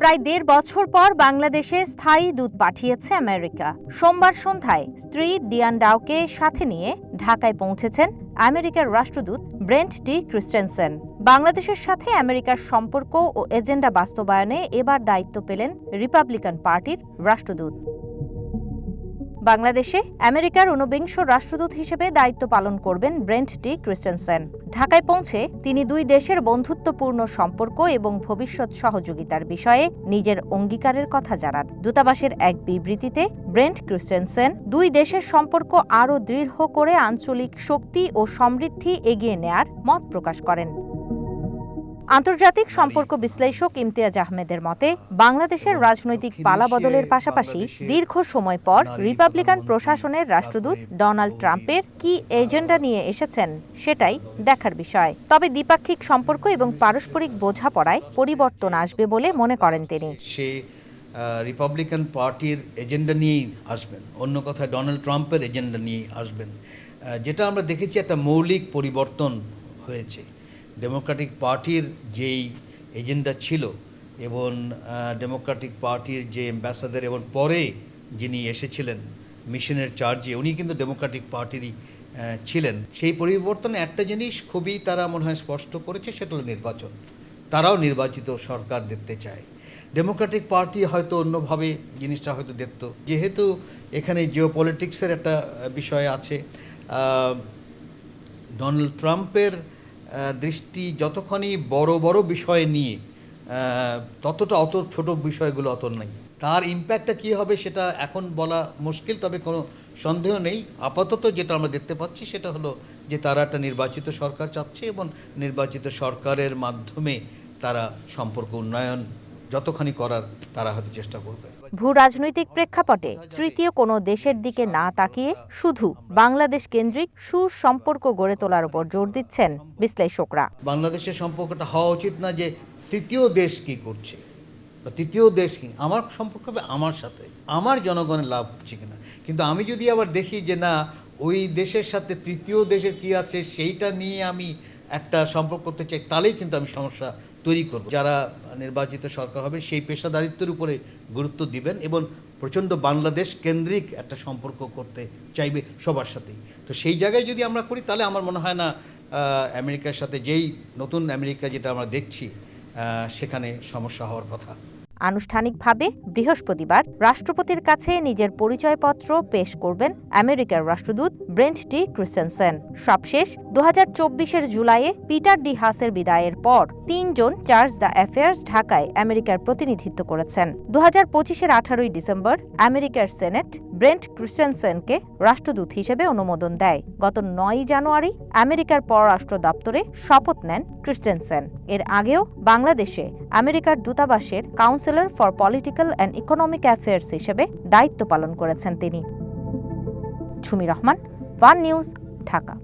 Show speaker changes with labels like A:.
A: প্রায় দেড় বছর পর বাংলাদেশে স্থায়ী দূত পাঠিয়েছে আমেরিকা। সোমবার সন্ধ্যায় স্ত্রী ডিয়ান ডাওকে সাথে নিয়ে ঢাকায় পৌঁছেছেন আমেরিকার রাষ্ট্রদূত ব্রেন্ট ডি ক্রিস্টেনসেন। বাংলাদেশের সাথে আমেরিকার সম্পর্ক ও এজেন্ডা বাস্তবায়নে এবার দায়িত্ব পেলেন রিপাবলিকান পার্টির রাষ্ট্রদূত। বাংলাদেশে আমেরিকার ঊনবিংশ রাষ্ট্রদূত হিসেবে দায়িত্ব পালন করবেন ব্রেন্ট ডি ক্রিস্টেনসেন। ঢাকায় পৌঁছে তিনি দুই দেশের বন্ধুত্বপূর্ণ সম্পর্ক এবং ভবিষ্যৎ সহযোগিতার বিষয়ে নিজের অঙ্গীকারের কথা জানান। দূতাবাসের এক বিবৃতিতে ব্রেন্ট ক্রিস্টেনসেন, দুই দেশের সম্পর্ক আরও দৃঢ় করে আঞ্চলিক শক্তি ও সমৃদ্ধি এগিয়ে নেয়ার মত প্রকাশ করেন। আন্তর্জাতিক সম্পর্ক বিশ্লেষক ইমতিয়াজ আহমেদের মতে বাংলাদেশের রাজনৈতিক পালাবদলের পাশাপাশি দীর্ঘ সময় পর রিপাবলিকান প্রশাসনের রাষ্ট্রদূত ডোনাল্ড ট্রাম্পের কি এজেন্ডা নিয়ে এসেছেন সেটাই দেখার বিষয়। তবে দ্বিপাক্ষিক সম্পর্ক এবং পারস্পরিক বোঝাপড়ায় পরিবর্তন আসবে বলে মনে করেন তিনি।
B: সে রিপাবলিকান পার্টির এজেন্ডা নিয়েই আসবেন। অন্য কথায় ডোনাল্ড ট্রাম্পের এজেন্ডা নিয়েই আসবেন। যেটা আমরা দেখেছি একটা মৌলিক পরিবর্তন হয়েছে। ডেমোক্রেটিক পার্টির যেই এজেন্ডা ছিল এবং ডেমোক্রেটিক পার্টির যে অ্যাম্বাসাডার এবং পরে যিনি এসেছিলেন মিশনের চার্জে উনি কিন্তু ডেমোক্রেটিক পার্টিরই ছিলেন। সেই পরিবর্তনে একটা জিনিস খুবই তারা মনে হয় স্পষ্ট করেছে, সেটা হলো নির্বাচন। তারাও নির্বাচিত সরকার দেখতে চায়। ডেমোক্রেটিক পার্টি হয়তো অন্যভাবে জিনিসটা হয়তো দেখত। যেহেতু এখানে জিও পলিটিক্সের একটা বিষয় আছে ডোনাল্ড ট্রাম্পের দৃষ্টি যতক্ষণই বড় বড় বিষয় নিয়ে ততটা অত ছোট বিষয়গুলো অত নেই। তার ইম্প্যাক্টটা কী হবে সেটা এখন বলা মুশকিল, তবে কোনো সন্দেহ নেই। আপাতত যেটা আমরা দেখতে পাচ্ছি সেটা হলো যে তারা একটা নির্বাচিত সরকার চাচ্ছে এবং নির্বাচিত সরকারের মাধ্যমে তারা সম্পর্ক উন্নয়ন যতখানি করার তারা হয়তো চেষ্টা করবে।
A: ভূ রাজনৈতিক প্রেক্ষাপটে তৃতীয় কোনো দেশের দিকে না তাকিয়ে শুধু বাংলাদেশ কেন্দ্রিক সুসম্পর্ক গড়ে তোলার উপর জোর দিচ্ছেন বিশ্লেষকরা।
B: বাংলাদেশের সম্পর্কটা হওয়া উচিত না যে তৃতীয় দেশ কি করছে বা তৃতীয় দেশ কি। আমার সম্পর্ক হবে আমার সাথে। আমার জনগণের লাভ হচ্ছে কিনা। কিন্তু আমি যদি আবার দেখি যে না, ওই দেশের সাথে তৃতীয় দেশের কি আছে, সেইটা নিয়ে আমি একটা সম্পর্ক করতে চাই তাহলেই কিন্তু আমি সমস্যা তৈরি করব। যারা নির্বাচিত সরকার হবে সেই পেশাদারিত্বের উপরে গুরুত্ব দিবেন এবং প্রচণ্ড বাংলাদেশ কেন্দ্রিক একটা সম্পর্ক করতে চাইবে সবার সাথেই। তো সেই জায়গায় যদি আমরা করি, তাহলে আমার মনে হয় না আমেরিকার সাথে যেই নতুন আমেরিকা যেটা আমরা দেখছি সেখানে সমস্যা হওয়ার কথা।
A: আনুষ্ঠানিকভাবে বৃহস্পতিবার রাষ্ট্রপতির কাছে নিজের পরিচয়পত্র পেশ করবেন আমেরিকার রাষ্ট্রদূত ব্রেন্ট ডি ক্রিস্টেনসেন। সবশেষ দু হাজার জুলাইয়ে পিটার ডি হাসের বিদায়ের পর তিনজন চার্জ দ্য অ্যাফেয়ার্স ঢাকায় আমেরিকার প্রতিনিধিত্ব করেছেন। দু হাজার পঁচিশের আঠারোই ডিসেম্বর আমেরিকার সেনেট ব্রেন্ট ক্রিস্টেনসেনকে রাষ্ট্রদূত হিসেবে অনুমোদন দেয়। গত নয় জানুয়ারি আমেরিকার পররাষ্ট্র দপ্তরে শপথ নেন ক্রিস্টেনসেন। এর আগেও বাংলাদেশে আমেরিকার দূতাবাসের counsellor for political and economic affairs হিসেবে দায়িত্ব পালন করেছেন তিনি। Jhumi Rahman, one news, Dhaka.